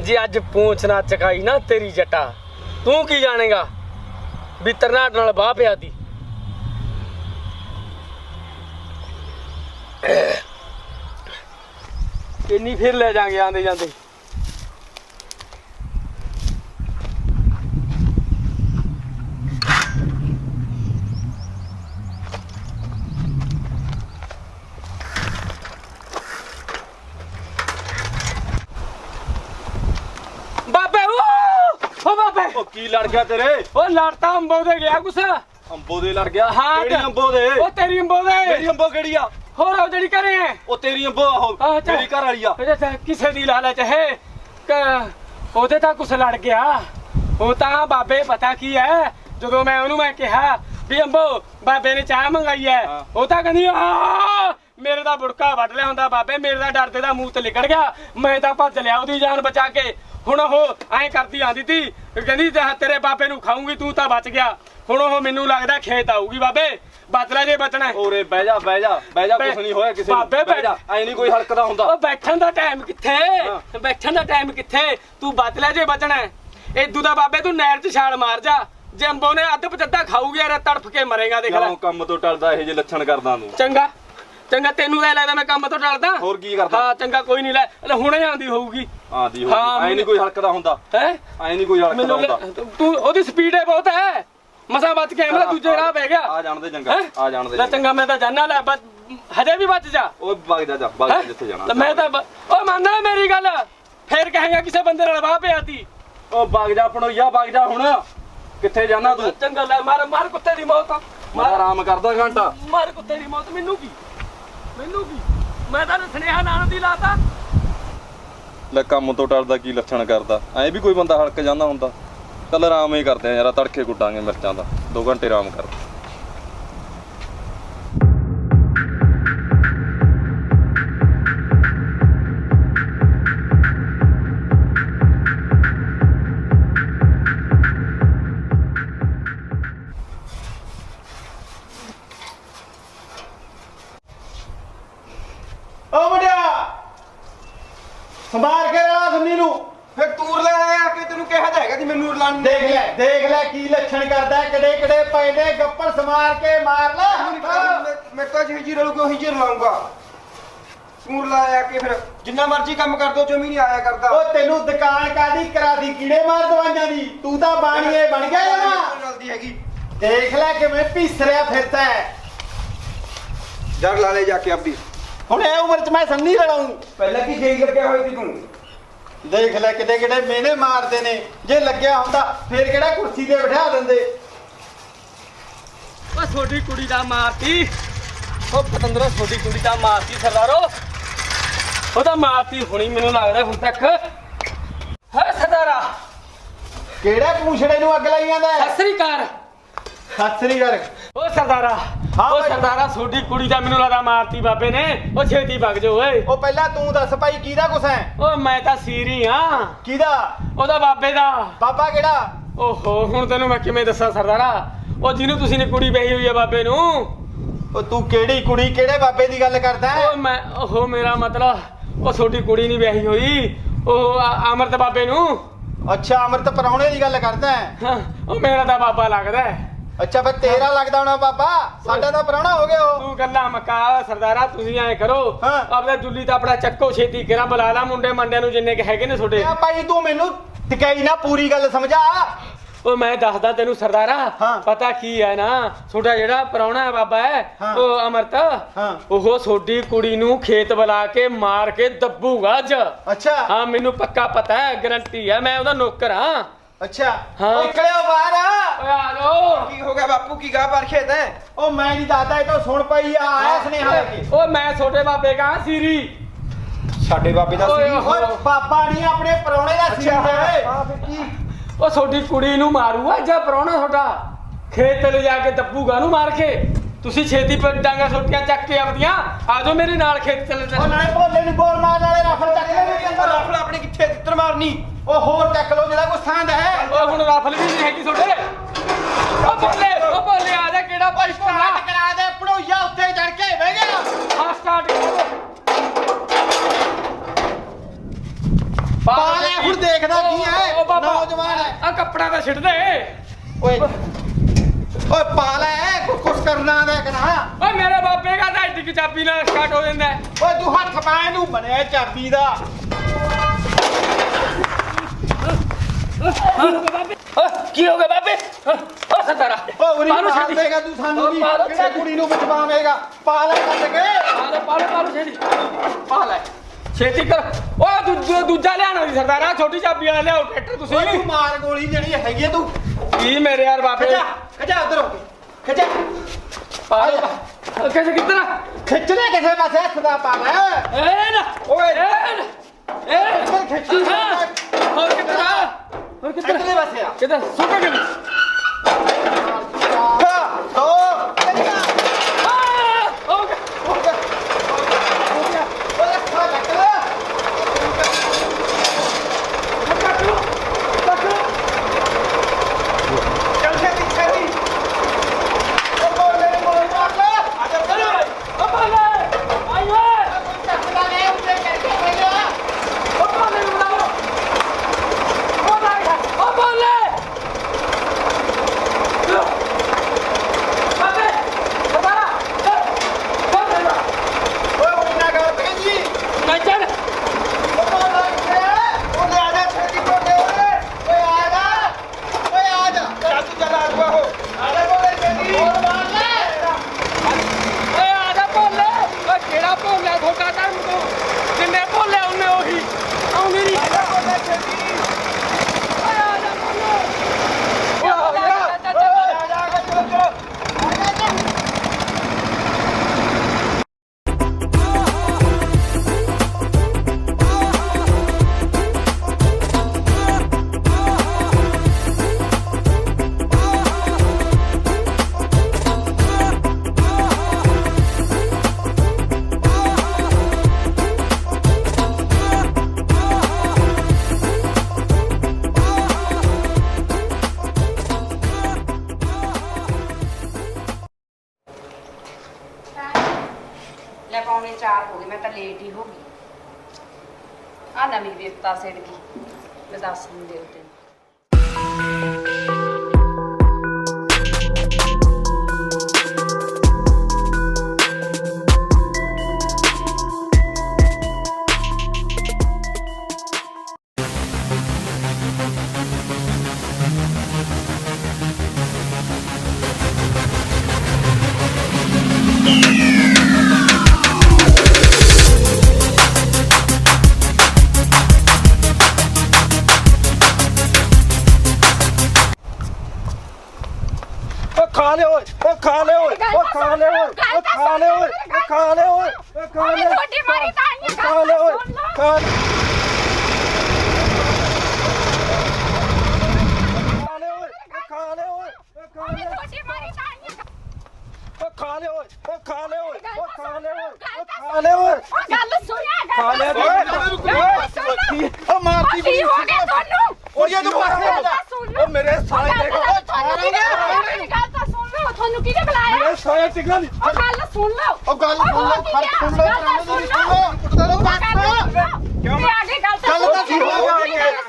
ਜੇ ਅੱਜ ਪੂੰਛ ਨਾ ਚਕਾਈ ਨਾ ਤੇਰੀ ਜੱਟਾ, ਤੂੰ ਕੀ ਜਾਣੇਗਾ ਵੀ ਤਰਨਾਟ ਨਾਲ ਬਾਹ ਪਿਆ ਤੀ ਇੰਨੀ ਫਿਰ ਲੈ ਜਾਾਂਗੇ ਆਂਦੇ ਜਾਂਦੇ ਬਾਬੇ ਉਹ ਉਹ ਬਾਬੇ ਉਹ ਕੀ ਲੜ ਗਿਆ ਤੇਰੇ? ਉਹ ਲੜਤਾ ਅੰਬੋ ਦੇ ਗਿਆ ਗੁੱਸਾ ਅੰਬੋ ਦੇ ਲੜ ਗਿਆ? ਹਾਂ ਕਿਹੜੀ ਤੇ- ਅੰਬੋ ਦੇ? ਉਹ ਤੇਰੀ ਅੰਬੋ ਦੇ। ਕਿਹੜੀ ਅੰਬੋ ਕਿਹੜੀ ਆ? ਹੋਰ ਉਹ ਜਿਹੜੀ ਕਰੇ ਹੈ। ਉਹ ਤੇਰੀ ਅੰਬੋ ਆਹੋ ਆਹ, ਚੱਲ। ਮੇਰੀ ਘਰ ਵਾਲੀ ਆ। ਇਹਦੇ ਤਾਂ ਕਿਸੇ ਦੀ ਲਾਲਚ ਹੈ। ਕ- ਉਹਦੇ ਤਾਂ ਕੁਛ ਲੜ ਗਿਆ। ਉਹ ਤਾਂ ਬਾਬੇ ਪਤਾ ਕੀ ਹੈ ਜਦੋਂ ਮੈਂ ਉਹਨੂੰ ਮੈਂ ਕਿਹਾ ਵੀ ਅੰਬੋ ਬਾਬੇ ਨੇ ਚਾਹ ਮੰਗਾਈ ਹੈ ਹਾਂ। ਉਹ ਤਾਂ ਕਹਿੰਦੀ ਆ ਮੇਰੇ ਦਾ ਬੁੜਕਾ ਵੱਢ ਲਿਆ ਹੁੰਦਾ ਬਾਬੇ ਮੇਰੇ ਦਾ ਡਰਦੇ ਦਾ ਮੂੰਹ ਤੇ ਲਿਕੜ ਗਿਆ। ਮੈਂ ਤਾਂ ਭੱਜ ਲਿਆ ਉਹਦੀ ਜਾਨ ਬਚਾ ਕੇ। ਹੁਣ ਉਹ ਐਂ ਕਰਦੀ ਆਂਦੀ ਤੀ ਕਹਿੰਦੀ ਤੇਰੇ ਬਾਬੇ ਨੂੰ ਖਾਊਂਗੀ ਤੂੰ ਤਾਂ ਬਚ ਗਿਆ। ਹੁਣ ਉਹ ਮੈਨੂੰ ਲੱਗਦਾ ਖੇਤ ਆਊਗੀ ਬਾਬੇ ਬਚ ਲੈ ਜੇ ਬਚਣਾ। ਓਰੇ ਬਹਿ ਜਾ ਬਹਿ ਜਾ ਬਹਿ ਜਾ ਕੁਛ ਨਹੀਂ ਹੋਇਆ ਕਿਸੇ ਨੂੰ। ਬਾਬੇ ਬਹਿ ਜਾ ਐ ਨਹੀਂ ਕੋਈ ਹਲਕਦਾ ਹੁੰਦਾ। ਉਹ ਬੈਠਣ ਦਾ ਟਾਈਮ ਕਿੱਥੇ। ਬੈਠਣ ਦਾ ਟਾਈਮ ਕਿੱਥੇ? ਤੂੰ ਬਚ ਲੈ ਜੇ ਬਚਣਾ। ਏਦੂ ਦਾ ਬਾਬੇ ਤੂੰ ਨਹਿਰ 'ਚ ਛਾਲ ਮਾਰ ਜਾ। ਜੇ ਅੰਬੋ ਨੇ ਅੱਧ ਪਚੱਦਾ ਖਾਊਗੀ ਯਾਰ ਤੜਫ ਕੇ ਮਰੇਗਾ ਦੇਖ ਲੈ। ਕੰਮ ਤੋਂ ਟਲਦਾ ਇਹ ਜੇ ਲੱਛਣ ਕਰਦਾ ਤੂੰ ਚੰਗਾ। ਚੰਗਾ ਤੈਨੂੰ ਤਾਂ ਇਹ ਲੱਗਦਾ ਮੈਂ ਕੰਮ ਤੋਂ ਟਲਦਾ? ਹੋਰ ਕੀ ਕਰਦਾ? ਹਾਂ ਚੰਗਾ ਕੋਈ ਨਹੀਂ ਲੈ ਲੈ ਹੁਣੇ ਆਂਦੀ ਹੋਊਗੀ। ਆਂਦੀ ਹੋ ਹਾਂ, ਐ ਨਹੀਂ ਕੋਈ ਹਲਕਦਾ ਹੁੰਦਾ। ਹੈ? ਐ ਨਹੀਂ ਕੋਈ ਹਲਕਦਾ ਹੁੰਦਾ। ਤੂੰ ਉਹਦੀ ਸਪੀਡ ਹੈ ਬਹੁਤ ਹੈ ਮਸਾ ਬਚ ਕੇ ਆਇਆ ਦੂਜੇ ਰਾਹ ਪੈ ਗਿਆ। ਆ ਜਾਣਦੇ ਚੰਗਾ? ਆ ਜਾਣਦੇ ਲੈ ਚੰਗਾ। ਮੈਂ ਤਾਂ ਜਾਣਾ ਲੈ ਬਚ- ਹਜੇ ਵੀ ਬਚ ਜਾ। ਓਏ ਵਗ ਜਾ ਜਾ ਵਗ? ਜਿੱਥੇ ਜਾਣਾ। ਮੈਂ ਤਾਂ ਓ ਮੰਨਦਾ ਮੇਰੀ ਗੱਲ। ਫੇਰ ਕਹੇਗਾ ਕਿਸੇ ਬੰਦੇ ਨਾਲ ਵਾਹ ਪਿਆ ਤੀ ਓ ਵਗ ਜਾ ਪਣੋਈਆ ਵਗ ਜਾ ਹੁਣ। ਕਿੱਥੇ ਜਾਣਾ ਤੂੰ? ਚੰਗਾ ਲੈ ਮਾਰ ਮਾਰ ਕੁੱਤੇ ਦੀ ਮੌਤ। ਮਾਰ ਆਰਾਮ ਕਰਦਾ ਘੰਟਾ। ਮਾਰ ਕੁੱਤੇ ਦੀ ਮੌਤ ਮੈਨੂੰ ਕੀ? ਮੈਨੂੰ ਕੀ? ਮੈਂ ਤਾਂ ਸੁਨੇਹਾ ਨਾਨ ਦੀ ਲਾਤਾ। ਲੈ ਕੰਮ ਤੋਂ ਡਰਦਾ ਕੀ ਲੱਛਣ ਕਰਦਾ? ਐ ਵੀ ਕੋਈ ਬੰਦਾ ਹਲਕ ਜਾਂਦਾ ਹੁੰਦਾ। ਚੱਲ ਆਰਾਮ ਹੀ ਕਰਦੇ ਆ ਯਾਰ ਤੜਕੇ ਕੁੱਟਾਂਗੇ ਮਿਰਚਾਂ ਦਾ। 2 ਘੰਟੇ ਆਰਾਮ ਕਰ। ਲੱਛਣ ਕਰਦਾ ਕਿਡੇ ਕਿਡੇ ਪਏ ਨੇ ਗੱਪਰ ਸਮਾਰ ਕੇ ਮਾਰ ਲੈ। ਮੈਂ ਤਾਂ ਜਿਹੀ ਜੀ ਰਲੂ ਉਹੀ ਜੀ ਰਲਾਉਂਗਾ ਤੂਰ ਲੈ ਆਇਆ ਕਿ ਫਿਰ ਜਿੰਨਾ ਮਰਜ਼ੀ ਕੰਮ ਕਰ ਦੋ ਵੀ ਨਹੀਂ ਆਇਆ ਕਰਦਾ। ਓ ਤੈਨੂੰ ਦੁਕਾਨ ਕਾਦੀ ਕਰਾਦੀ ਕੀੜੇ ਮਾਰ ਦਵਾਈਆਂ ਦੀ? ਤੂੰ ਤਾਂ ਬਾਣੀਏ ਬਣ ਗਿਆ ਜਮਾ। ਰਲਦੀ ਹੈਗੀ। ਦੇਖ ਲੈ ਕਿਵੇਂ ਭੀਸਰਿਆ ਫਿਰਦਾ ਹੈ। ਜਰ ਲਾ ਲੈ ਜਾ ਕੇ ਆਪਦੀ। ਹੁਣ ਇਹ ਉਮਰ ਚ ਮੈਂ ਸੰਨੀ ਲੜਾਉਂ ਪਹਿਲਾਂ ਕੀ ਜੇਈ ਲੱਗਿਆ ਹੋਈ ਸੀ ਤੂੰ? ਦੇਖ ਲੈ ਕਿਡੇ ਕਿਡੇ ਮੇਨੇ ਮਾਰਦੇ ਨੇ। ਜੇ ਲੱਗਿਆ ਹੁੰਦਾ ਫੇਰ ਕਿਹੜਾ ਕੁਰਸੀ ਤੇ ਬਿਠਾ ਦਿੰਦੇ? ਓ ਛੋਟੀ ਕੁੜੀ ਦਾ ਮਾਰਤੀ। ਓ ਪਤੰਦਰੋ ਛੋਟੀ ਕੁੜੀ ਦਾ ਮਾਰਤੀ ਸਰਦਾਰੋ। ਉਹਦਾ ਮਾਰਤੀ ਹੁਣੀ ਮੈਨੂੰ ਲੱਗਦਾ ਹੁਣ ਤੱਕ। ਹੈ ਸਰਦਾਰਾ? ਕਿਹੜਾ ਪੂਛੜੇ ਨੂੰ ਅੱਗ ਲਾਈ ਜਾਂਦਾ ਹੈ? ਸਤਿ ਸ੍ਰੀ ਅਕਾਲ। ਸਤਿ ਸ੍ਰੀ ਅਕਾਲ। ਓ ਸਰਦਾਰਾ ਹਾਂ ਓ ਭਾਈ। ਸਰਦਾਰਾ ਛੋਟੀ ਕੁੜੀ ਦਾ ਮੈਨੂੰ ਲੱਗਦਾ ਮਾਰਤੀ ਬਾਬੇ ਨੇ। ਓ ਛੇਤੀ ਵਗ ਜਾ ਓਏ। ਉਹ ਪਹਿਲਾਂ ਤੂੰ ਦੱਸ ਭਾਈ ਕਿਹਦਾ ਕੁਛ ਹੈ? ਓ ਮੈਂ ਤਾਂ ਸੀਰੀ ਆ। ਕਿਹਦਾ? ਉਹਦਾ ਬਾਬੇ ਦਾ। ਬਾਬਾ ਕਿਹੜਾ? ਓਹੋ ਹੁਣ ਤੈਨੂੰ ਮੈਂ ਕਿਵੇਂ ਦੱਸਾਂ ਸਰਦਾਰਾ? ਉਹ ਜਿਹਨੂੰ ਤੁਸੀਂ ਨੇ ਕੁੜੀ ਵਹੀ ਹੋਈ ਹੈ ਬਾਬੇ ਨੂੰ। ਉਹ ਤੂੰ ਕਿਹੜੀ ਕੁੜੀ ਕਿਹੜੇ ਬਾਬੇ ਦੀ ਗੱਲ ਕਰਦਾ ਹੈ? ਉਹ ਮੈਂ ਉਹ ਮੇਰਾ ਮਤਲਬ ਉਹ ਛੋਟੀ ਕੁੜੀ ਨਹੀਂ ਵਿਆਹੀ ਹੋਈ। ਉਹ ਆ- ਅਮਰਤ ਬਾਬੇ ਨੂੰ। ਅੱਛਾ ਅੰਮ੍ਰਿਤ ਪਰੌਣੇ ਦੀ ਗੱਲ ਕਰਦਾ ਹੈ? ਹਾਂ, ਉਹ ਮੇਰਾ ਤਾਂ ਬਾਬਾ ਲੱਗਦਾ ਹੈ। ਅੱਛਾ ਫਿਰ ਤੇਰਾ ਲੱਗਦਾ ਹੋਣਾ ਬਾਬਾ ਸਾਡਾ ਤਾਂ ਪਰੌਣਾ ਹੋ ਗਿਆ ਉਹ ਤੂੰ ਗੱਲਾਂ ਮਕਾ ਸਰਦਾਰਾ ਤੁਸੀਂ ਐ ਕਰੋ ਹਾਂ। ਜੁੱਲੀ ਤਾਂ ਆਪਣਾ ਚੱਕੋ ਛੇਤੀ ਕਿਰਾ ਬੁਲਾ ਲਾ ਮੁੰਡੇ ਮੰਡਿਆਂ ਨੂੰ ਜਿੰਨੇ ਕਿ ਹੈਗੇ ਨੇ ਛੋਟੇ ਆ ਭਾਈ ਤੂੰ ਮੈਨੂੰ ਟਿਕਾਈ ਨਾ ਪੂਰੀ ਗੱਲ ਸਮਝਾ ਉਹ ਮੈਂ ਦੱਸਦਾ ਤੈਨੂੰ ਸਰਦਾਰਾ ਹਾਂ। ਪਤਾ ਕੀ ਹੈ ਨਾ ਛੋਟਾ ਜਿਹੜਾ ਪ੍ਰਾਹੁਣਾ ਹੈ ਬਾਬਾ ਹੈ ਹਾਂ। ਉਹ ਅਮਰਤ ਹਾਂ। ਉਹ ਛੋਟੀ ਕੁੜੀ ਨੂੰ ਖੇਤ ਬੁਲਾ ਕੇ ਮਾਰ ਕੇ ਦੱਬੂਗਾ ਅੱਜ ਅੱਛਾ ਹਾਂ ਮੈਨੂੰ ਪੱਕਾ ਪਤਾ ਹੈ ਗਰੰਟੀ ਹੈ ਮੈਂ ਉਹਦਾ ਨੌਕਰ ਹਾਂ ਅੱਛਾ ਹਾਂ। ਓ ਨਿਕਲਿਓ ਬਾਹਰ। ਓਏ ਆ ਲੋ ਕੀ ਹੋ ਗਿਆ ਬਾਪੂ ਕੀ ਗਾ ਪਰ ਖੇਤ ਹੈ ਉਹ ਮੈਂ ਨਹੀਂ ਦੱਸਦਾ ਇਹ ਤਾਂ ਸੁਣ ਪਈ ਆ ਆਇਆ ਸੁਨੇਹਾ ਲੈ ਕੇ। ਓਏ ਮੈਂ ਛੋਟੇ ਬਾਬੇ ਕਾ ਸੀਰੀ। ਸਾਡੇ ਬਾਬੇ ਦਾ ਓਏ ਓਏ। ਓਏ। ਬਾਬਾ ਨਹੀਂ ਆਪਣੇ ਪਰੌਣੇ ਦਾ ਸੀ ਹੈ। ਹਾਂ ਫਿਰ ਕੀ? ਉਹ ਛੋਟੀ ਕੁੜੀ ਨੂੰ ਮਾਰੂਗਾ ਜਾਂ ਪ੍ਰਾਹੁਣਾ ਤੁਹਾਡਾ? ਖੇਤ ਤੇ ਲੈ ਜਾ ਕੇ ਦੱਬੂਗਾ ਨੂੰ ਮਾਰ ਕੇ। ਤੁਸੀਂ ਛੇਤੀ ਪਰ ਡਾਂਗਾ ਛੋਟੀਆਂ ਚੱਕ ਕੇ ਆਪਦੀਆਂ ਆ ਜਾਓ ਮੇਰੇ ਨਾਲ ਖੇਤ ਚਲੇ ਉਹ ਨਾਲੇ ਭੋਲੇ ਨੂੰ ਬੋਲ ਮਾਰਨ ਵਾਲੇ ਰਫਲ ਚੱਕ ਲੈ ਵੀ ਅੰਦਰ ਰਫਲ ਆਪਣੇ ਕਿੱਥੇ ਤਿੱਤਰ ਮਾਰਨੀ? ਉਹ ਹੋਰ ਚੱਕ ਲਓ ਜਿਹੜਾ ਕੋਈ ਸੰਦ ਹੈ। ਓਏ ਹੁਣ ਰਾਫਲ ਵੀ ਨਹੀਂ ਹੈਗੀ ਤੁਹਾਡੇ। ਉਹ ਬੋਲੇ ਉਹ ਬੋਲੇ ਆ ਜਾ ਕਿਹੜਾ ਭਾਈ ਸਟਾਰਟ ਕਰਾ ਦੇ ਪੜੋਈਆ ਉੱਤੇ ਚੜ ਕੇ ਬਹਿ ਗਿਆ ਹਾਂ ਸਟਾਰਟ ਪਾ ਲੈ ਹੁਣ ਦੇਖਦਾ ਕੀ ਹੈ। ਨੌਜਵਾਨ ਹੈ। ਆ ਕੱਪੜਾ ਤਾਂ ਛਿੱਟ ਦੇ। ਓਏ ਓਏ ਪਾ ਲੈ ਕੁਛ ਕਰਨਾ ਦਾ ਕਨਾ ਓਏ ਮੇਰੇ ਬਾਪੇ ਦਾ ਤਾਂ ਕੁ ਚਾਬੀ ਨਾਲ ਸਟਾਰਟ ਹੋ ਜਾਂਦਾ ਹੈ। ਓਏ ਤੂੰ ਹੱਥ ਪਾ ਇਹਨੂੰ ਬਣਿਆ ਚਾਬੀ ਦਾ। ਕੀ ਹੋ ਗਿਆ ਬਾਪੇ ਓ ਓ ਉਰੀ ਮਾਰੋ ਮਾਰ ਛੇਤੀ। ਦੇਗਾ ਤੂੰ ਸਾਨੂੰ ਓ ਵੀ। ਮਾਰੋ ਕਿਹੜਾ ਛੇਤੀ। ਕੁੜੀ ਨੂੰ ਬਚਵਾਵੇਂਗਾ ਪਾ ਲੈ ਕੱਟ ਕੇ। ਪਾਲੋ ਪਾਲੋ ਪਾਲੋ ਛੇਤੀ। ਪਾ ਲੈ। ਛੇਤੀ ਕਰ। ਓਏ ਦੂਜਾ ਦੂਜਾ ਲਿਆਣਾ ਸੀ ਸਰਦਾਰਾ। ਛੋਟੀ ਚਾਬੀ ਵਾਲਾ ਲਿਆਓ ਟਰੈਕਟਰ ਤੁਸੀਂ। ਓਏ ਤੂੰ ਮਾਰ ਗੋਲੀ ਜਿਹੜੀ ਹੈਗੀ ਹੈ ਤੂੰ। ਕੀ ਮੇਰੇ ਯਾਰ ਬਾਪੇ ਖਜਾ ਖਜਾ ਉਧਰ ਹੋ ਕੇ। ਪਾ ਲਓ ਉਹ ਕਿਸੇ ਕਿੱਧਰ ਖਿੱਚ ਲੈ ਕਿਸੇ ਪਾਸੇ ਹੱਥ ਦਾ ਪਾਵਾ ਏ ਨਾ। ਓਏ। ਏ ਨਾ ਏ ਖਿੱਚੀ ਹਾਂ। ਹੋਰ ਕਿੱਧਰ ਆ ਹੋਰ ਕਿੱਧਰ ਕਿੱਧਰਲੇ ਪਾਸੇ ਆ ਕਿੱਧਰ ਸੁੱਕਾ ਕਿ ਦੋ ਤਾਂ ਲੇਟ ਹੀ ਹੋ ਗਈ। ਆ ਨਵੀਂ ਵਿਪਤਾ ਸਿੜ ਗਈ ਮੈਂ ਦੱਸ ਦਿੰਦੇ ਉਹ ਖਾ ਲੈ ਓਏ ਓ ਖਾ ਲੈ ਓਏ ਓ ਖਾ ਲੈ ਓਏ ਓ ਖਾ ਲੈ ਓਏ ਓ ਖਾ ਲੈ ਓਏ ਓ ਖਾ ਲੈ ਤੁਹਾਡੀ ਮਾਰੀ ਤਾਂ ਖਾ ਲੈ ਓਏ। ਖਾ ਖਾ ਲੈ ਓਏ ਓ ਖਾ ਲੈ ਓਏ ਓ ਖਾ ਲੈ। ਓ ਓਏ ਓ ਖਾ ਲੈ ਓਏ ਓ ਓਏ ਓ ਓਏ ਉਹ ਗੱਲ ਸੁਣਿਆ ਖਾ ਲੈ ਓਏ ਉਹ ਮਾਰਤੀ ਕੀ ਹੋ ਗਿਆ ਤੁਹਾਨੂੰ ਉਹ ਇਹ ਤੂੰ ਪਾਸੇ ਹੋ ਜਾ ਸੁਣ ਲਓ ਓ ਮੇਰੇ ਸਾਲੇ ਦੇਖੋ ਤਾਂ ਤੁਹਾਨੂੰ ਕਿਹਨੇ ਬੁਲਾਇਆ? ਮੇਰੇ ਸਾਲੇ ਟਿਕਣਾ ਨਹੀਂ ਉਹ ਗੱਲ ਸੁਣ ਲਓ। ਉਹ ਗੱਲ ਸੁਣ ਲਓ ਫ਼ਰਕ ਸੁਣ ਲਓ ਗੱਲ ਤਾਂ ਸੁਣ ਲਓ। ਕੁੱਟਦਾ ਲਓ। ਕਿਉਂ? ਮੈਂ ਆ ਕੇ ਗੱਲ ਤਾਂ ਗੱਲ ਤਾਂ ਸੁਣ ਲਓ।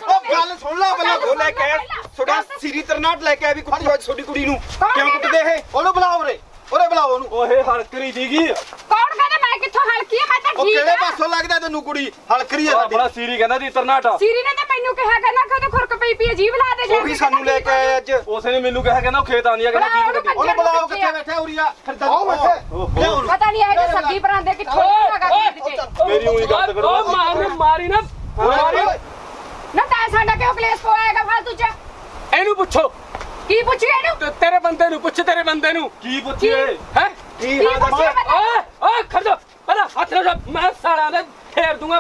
ਉਹ ਗੱਲ ਸੁਣ ਲਓ ਪਹਿਲਾਂ ਉਹ ਲੈ ਕੇ ਤੁਹਾਡਾ ਸਿਰੀ ਤਰਨਾਟ ਲੈ ਕੇ ਆਇਆ ਵੀ ਕੁੱਟੀ ਹੋਈ ਤੁਹਾਡੀ ਕੁੜੀ ਨੂੰ। ਕਿਉਂ ਕੁੱਟਦੇ ਇਹ? ਉਹਨੂੰ ਬੁਲਾਓ ਉਰੇ। ਉਰੇ ਬੁਲਾਓ ਉਹਨੂੰ। ਓਏ ਹਲਕਰੀ ਦੀਗੀ ਕੌਣ ਕਹਿੰਦਾ ਮੈਂ ਕਿੱਥੋਂ ਹਲਕੀ ਆ ਮੈਂ ਤਾਂ ਉਹ ਠੀਕ ਕਿਹੜੇ ਆ? ਪਾਸੋਂ ਲੱਗਦਾ ਤੈਨੂੰ ਕੁੜੀ? ਹਲਕਰੀ ਆ ਸਾਡੀ ਆਪਣਾ ਸੀਰੀ ਕਹਿੰਦਾ ਦੀ ਤਰਨਾਟ। ਸੀਰੀ ਨੇ ਤਾਂ ਮੈਨੂੰ ਕਿਹਾ ਕਹਿੰਦਾ ਕਿ ਉਹਦੇ ਖੁਰਕ ਪਈ ਪਈ ਅਜੀਬ ਲਾ ਦੇ ਜਾ ਉਹ ਵੀ ਸਾਨੂੰ ਲੈ ਕੇ ਆਏ ਅੱਜ। ਉਸੇ ਨੇ ਮੈਨੂੰ ਕਿਹਾ ਕਹਿੰਦਾ ਉਹ ਖੇਤ ਆਂਦੀ ਆ ਕਹਿੰਦਾ ਕੀ ਕੱਢੀ ਉਹਨੂੰ ਬੁਲਾਓ ਕਿੱਥੇ ਬੈਠਾ ਉਰੀਆ? ਫਿਰ ਆਓ ਬੈਠੇ। ਪਤਾ ਨਹੀਂ ਇਹ ਜੇ ਸੱਗੀ ਪਰਾਂਦੇ ਕਿੱਥੋਂ ਲਗਾ ਕੇ ਦਿੱਤੇ ਮੇਰੀ ਉਹੀ ਗੱਲ ਕਰੋ। ਓ ਮਾਰ ਮਾਰੀ ਨਾ ਮਾਰੀ। ਨਾ ਤਾਂ ਸਾਡਾ ਕਿਉਂ ਕਲੇਸ਼ ਪਵਾਏਗਾ ਫਾਲਤੂ ਚ? ਇਹਨੂੰ ਪੁੱਛੋ। ਕੀ ਪੁੱਛੀ ਇਹਨੂੰ? ਤੇ ਤੇਰੇ ਬੰਦੇ ਨੂੰ ਪੁੱਛ ਤੇਰੇ ਬੰਦੇ ਨੂੰ। ਕੀ ਪੁੱਛੀਏ? ਹੈ? ਕੀ ਕੀ ਹਾਂ ਪੁੱਛੀ ਦੱਸ ਓਏ ਓਏ ਖੜ ਜਾ। ਪਹਿਲਾਂ ਹੱਥ ਨਾ ਜਾ ਮੈਂ ਸਾਲਿਆਂ ਦੇ ਫੇਰ ਦੂੰਗਾ।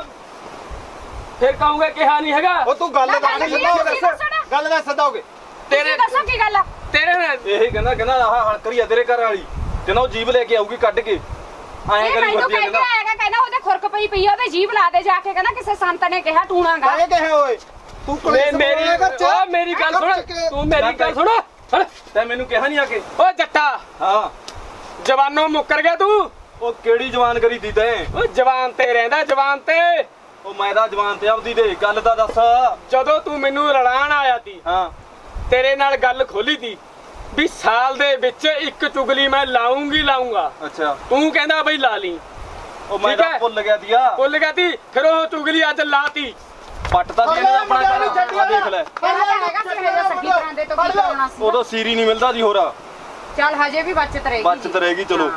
ਫਿਰ ਕਹੂੰਗਾ ਕਿਹਾ ਨਹੀਂ ਹੈਗਾ। ਉਹ ਤੂੰ ਗੱਲ ਨਾ ਦਾ ਗੱਲ ਦੱਸ ਤੁਸੀਂ ਦੱਸੋ ਗੱਲ ਦਾ ਸਦਾਓਗੇ ਤੇਰੇ ਤੇਰੇ ਦੱਸੋ ਕੀ ਗੱਲ ਆ? ਤੇਰੇ ਨਾਲ ਇਹ ਕਹਿੰਦਾ ਕਹਿੰਦਾ ਆਹ ਹਲਕਰੀ ਆ ਤੇਰੇ ਘਰ ਵਾਲੀ। ਉਹ ਜੀਬ ਲੈ ਕੇ ਆਊਗੀ ਕੱਢ ਕੇ। ਐਂ ਇਹ ਕਰੀ ਕੇ ਕਹਿੰਦਾ ਕਹਿੰਦਾ। ਉਹਦੇ ਖੁਰਕ ਪਈ ਪਈ ਉਹਦੇ ਜੀਭ ਲਾ ਦੇ ਜਾ ਕੇ। ਕਹਿੰਦਾ ਕਿਸੇ ਸੰਤ ਨੇ ਕਿਹਾ ਟੂਣਾਗਾ। ਕਾਹੇ ਕਹੇ ਓਏ ਤੂੰ ਕੋਲੇ ਮੇਰੀ ਓ ਮੇਰੀ ਗੱਲ ਸੁਣ। ਤੂੰ ਮੇਰੀ ਗੱਲ ਸੁਣ। ਹੜ ਤੈਂ ਮੈਨੂੰ ਕਿਹਾ ਨਹੀਂ ਆ ਕੇ। ਓ ਜੱਟਾ। ਹਾਂ। ਜਵਾਨੋਂ ਮੁੱਕਰ ਗਿਆ ਤੂੰ। ਉਹ ਕਿਹੜੀ ਜਵਾਨ ਕਰੀ ਦੀ ਤੈਂ? ਓ ਜਵਾਨ ਤੇ ਰਹਿੰਦਾ ਜਵਾਨ ਤੇ। ਉਹ ਮੈਂ ਤਾਂ ਜਵਾਨ ਤੇ ਆਪਦੀ ਦੇ ਗੱਲ ਤਾਂ ਦੱਸ। ਜਦੋਂ ਤੂੰ ਮੈਨੂੰ ਲੜਾਣ ਆਇਆ ਤੀ ਹਾਂ। ਤੇਰੇ ਨਾਲ ਗੱਲ ਖੋਲੀ ਤੀ ਵੀ ਸਾਲ ਦੇ ਵਿੱਚ ਇੱਕ ਚੁਗਲੀ ਮੈਂ ਲਾਉਂਗੀ ਲਾਉਂਗਾ। ਅੱਛਾ। ਤੂੰ ਕਹਿੰਦਾ ਬਈ ਲਾ ਲਈ। ਉਹ ਮੈਂ ਤਾਂ। ਭੁੱਲ ਗਿਆ ਦੀਆ। ਭੁੱਲ ਗਿਆ ਤੀ ਫਿਰ ਉਹ ਚੁਗਲੀ ਅੱਜ ਲਾਤੀ ਪੱਟ ਤਾਂ ਦੀ ਇਹਨੇ ਆਪਣਾ ਘਰ। ਦੇਖ ਲੈ। ਕਹਿੰਦਾ ਤਾਂ ਹੈਗਾ ਸੀ ਹਜੇ ਸੱਗੀ ਪਰਾਂਦੇ ਤੋਂ ਕੀ ਕਰਾਉਣਾ ਸੀ। ਉਦੋਂ ਸੀਰੀ ਨਹੀਂ ਮਿਲਦਾ ਜੀ ਹੋਰਾ। ਚੱਲ ਹਜੇ ਵੀ ਬਚਤ ਰਹੇਗੀ ਬਚਤ। ਰਹੇਗੀ ਚਲੋ।